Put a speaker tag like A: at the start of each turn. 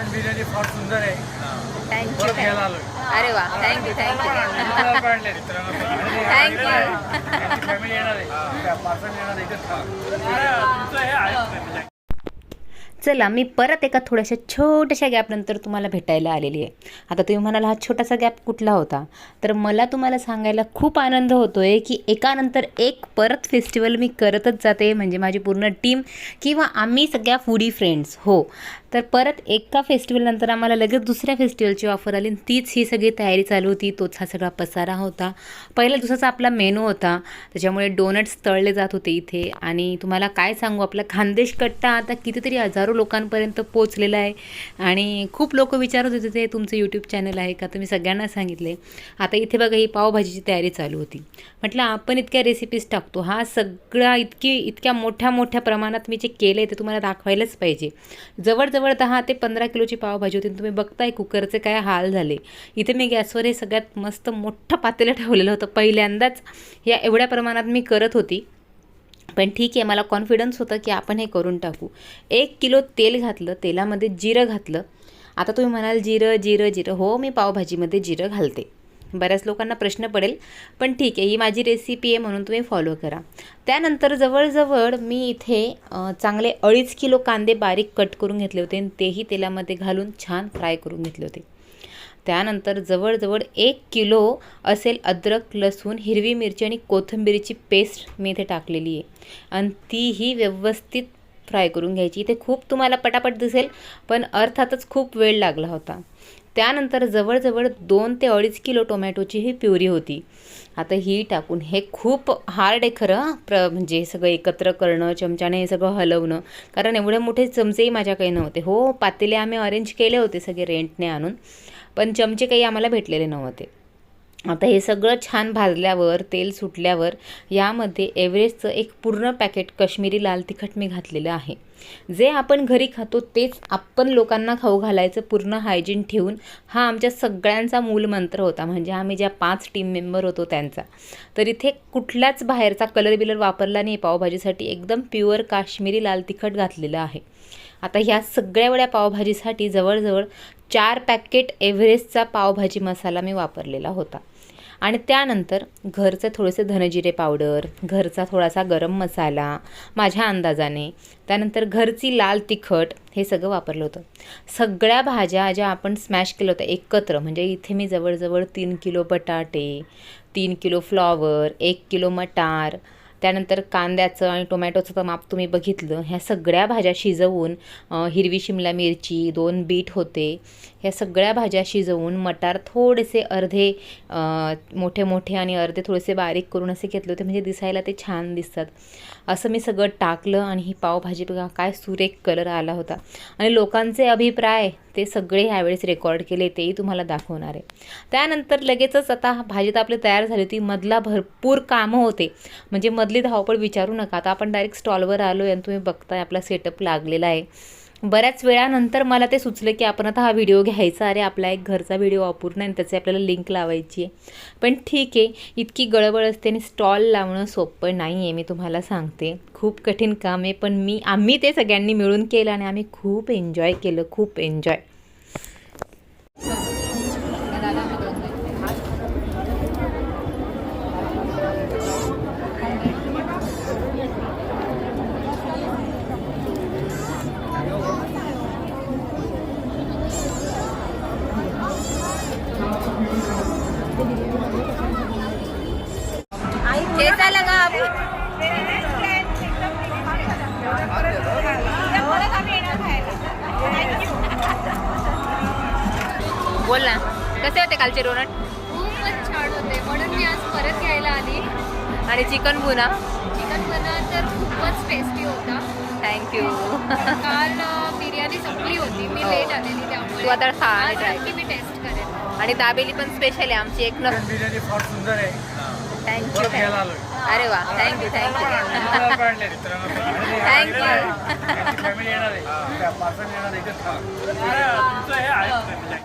A: Chicken biryani फार सुंदर आहे.
B: थँक्यू
A: परत घ्यायला आलोय.
B: अरे वा थँक्यू थँक्यू.
A: त्यांची फॅमिली येणार आहे. पार्सल येणार. तुमचं हे आहे
B: चला मी परत एका थोड्याशा छोट्याशा गॅपनंतर तुम्हाला भेटायला आलेली आहे. आता तुम्ही म्हणाला हा छोटासा गॅप कुठला होता? तर मला तुम्हाला सांगायला खूप आनंद होतो आहे की एकानंतर एक परत फेस्टिवल मी करतच जाते म्हणजे माझी पूर्ण टीम किंवा आम्ही सगळ्या फुडी फ्रेंड्स हो. तर परत एका फेस्टिवलनंतर आम्हाला लगेच दुसऱ्या फेस्टिवलची ऑफर आली. आणि तीच ही सगळी तयारी चालू होती. तोच हा सगळा पसारा होता. पहिल्या दिवसाचा आपला मेनू होता. त्याच्यामुळे डोनट्स तळले जात होते इथे. आणि तुम्हाला काय सांगू आपला खानदेश कट्टा आता कितीतरी हजारो लोकांपर्यंत पोचलेला आहे. आणि खूप लोक विचारत होते ते तुमचं यूट्यूब चॅनल आहे का? तर मी सगळ्यांना सांगितले आता इथे बघा ही पावभाजीची तयारी चालू होती. म्हटलं आपण इतक्या रेसिपीज टाकतो. हा सगळा इतकी इतक्या मोठ्या मोठ्या प्रमाणात मी जे केलं आहे ते तुम्हाला दाखवायलाच पाहिजे. जवळजवळ दहा ते पंधरा किलोची पावभाजी होती तुम्ही बघताय कुकरचे काय हाल झाले. इथे मी गॅसवर हे सगळ्यात मस्त मोठं पातेलं ठेवलेलं होतं. पहिल्यांदाच या एवढ्या प्रमाणात मी करत होती. पण ठीक आहे मला कॉन्फिडन्स होतं की आपण हे करून टाकू. एक किलो तेल घातलं तेलामध्ये जिरं घातलं. आता तुम्ही म्हणाल जिरं जिरं जिरं. हो मी पावभाजीमध्ये जिरं घालते. बऱ्याच लोकांना प्रश्न पडेल पण ठीक आहे ही माझी रेसिपी आहे म्हणून तुम्ही फॉलो करा. त्यानंतर जवळजवळ मी इथे चांगले अडीच किलो कांदे बारीक कट करून घेतले होते आणि तेही तेलामध्ये घालून छान फ्राय करून घेतले होते. त्यानंतर जवळजवळ एक किलो असेल अद्रक लसूण हिरवी मिरची आणि कोथिंबीरीची पेस्ट मी इथे टाकलेली आहे. आणि तीही व्यवस्थित फ्राय करून घ्यायची. इथे खूप तुम्हाला पटापट दिसेल पण अर्थातच खूप वेळ लागला होता. त्यानंतर जवळजवळ दोन ते अडीच किलो टोमॅटोची ही प्युरी होती. आता ही टाकून हे खूप हार्ड आहे खरं. प्र म्हणजे सगळं एकत्र करणं चमच्याने हे सगळं हलवणं. कारण एवढे मोठे चमचेही माझ्याकडे नव्हते. हो पातेले आम्ही अरेंज केले होते सगळे रेंटने आणून. पण चमचे काही आम्हाला भेटलेले नव्हते. आता हे सगळं छान भाजल्यावर तेल सुटल्यावर यामध्ये एव्हरेस्टचं एक पूर्ण पॅकेट कश्मीरी लाल तिखट मी घातलेलं आहे. जे आपण घरी खातो तेच आपण लोकांना खाऊ घालायचं पूर्ण हायजीन ठेवून हा आमच्या सगळ्यांचा मूलमंत्र होता. म्हणजे आम्ही ज्या पाच टीम मेंबर होतो त्यांचा. तर इथे कुठलाच बाहेरचा कलर बिलर वापरला नाही. पावभाजीसाठी एकदम प्युअर काश्मीरी लाल तिखट घातलेलं आहे. आता ह्या सगळ्या वेळ्या पावभाजीसाठी जवळजवळ चार पॅकेट एव्हरेस्टचा पावभाजी मसाला मी वापरलेला होता. आणि त्यानंतर घरचं थोडेसे धनजिरे पावडर घरचा थोडासा गरम मसाला माझ्या अंदाजाने त्यानंतर घरची लाल तिखट हे सगळं वापरलं होतं. सगळ्या भाज्या ज्या आपण स्मॅश केलं होतं एकत्र म्हणजे इथे मी जवळजवळ तीन किलो बटाटे तीन किलो फ्लॉवर एक किलो मटार त्यानंतर कांद्याचं आणि टोमॅटोचं तर माप तुम्ही बघितलं. ह्या सगळ्या भाज्या शिजवून हिरवी शिमला मिरची दोन बीट होते. ह्या सगळ्या भाज्या शिजवून मटार थोडेसे अर्धे मोठे मोठे आणि अर्धे थोडेसे बारीक करून असे घेतले होते. म्हणजे दिसायला ते छान दिसतात. असं मी सगळं टाकलं आणि ही पावभाजी बघा काय सुरेख कलर आला होता. आणि लोकांचे अभिप्राय ते सगळे ह्यावेळेस रेकॉर्ड केले तेही तुम्हाला दाखवणार आहे. त्यानंतर लगेचच आता भाजी तर आपली तयार झाली होती मधला भरपूर कामं होते. म्हणजे मधली धावपळ विचारू नका आता आपण डायरेक्ट स्टॉलवर आलो आहे आणि तुम्ही बघताय आपला सेटअप लागलेला आहे. बऱ्याच वेळानंतर मला ते सुचलं की आपण आता हा व्हिडिओ घ्यायचा. अरे आपला एक घरचा व्हिडिओ अपूर्ण आहे आणि त्याची आपल्याला लिंक लावायची आहे. पण ठीक आहे इतकी गडबड असते आणि स्टॉल लावणं सोपं नाही आहे मी तुम्हाला सांगते. खूप कठीण काम आहे पण मी आम्ही ते सगळ्यांनी मिळून केलं आणि आम्ही खूप एन्जॉय केलं खूप एन्जॉय कैसा लगा अभी बोल ना. कसे होते कालचे डोनट
C: खूपच छान होते. म्हणून मी आज परत घ्यायला आली.
B: आणि चिकन बुना
C: चिकन बना तर खूपच टेस्टी होता.
B: थँक्यू
C: काल बिर्याणी संपली होती. मी
B: हो.
C: लेट आलेली त्यामुळे.
B: तू आता खा
C: मी टेस्ट करेन.
B: आणि दाबेली पण स्पेशल आहे. आमची एक
A: बिर्याणी फार सुंदर आहे.
B: थँक्यू. अरे वा थँक्यू थँक्यू.
A: मित्राला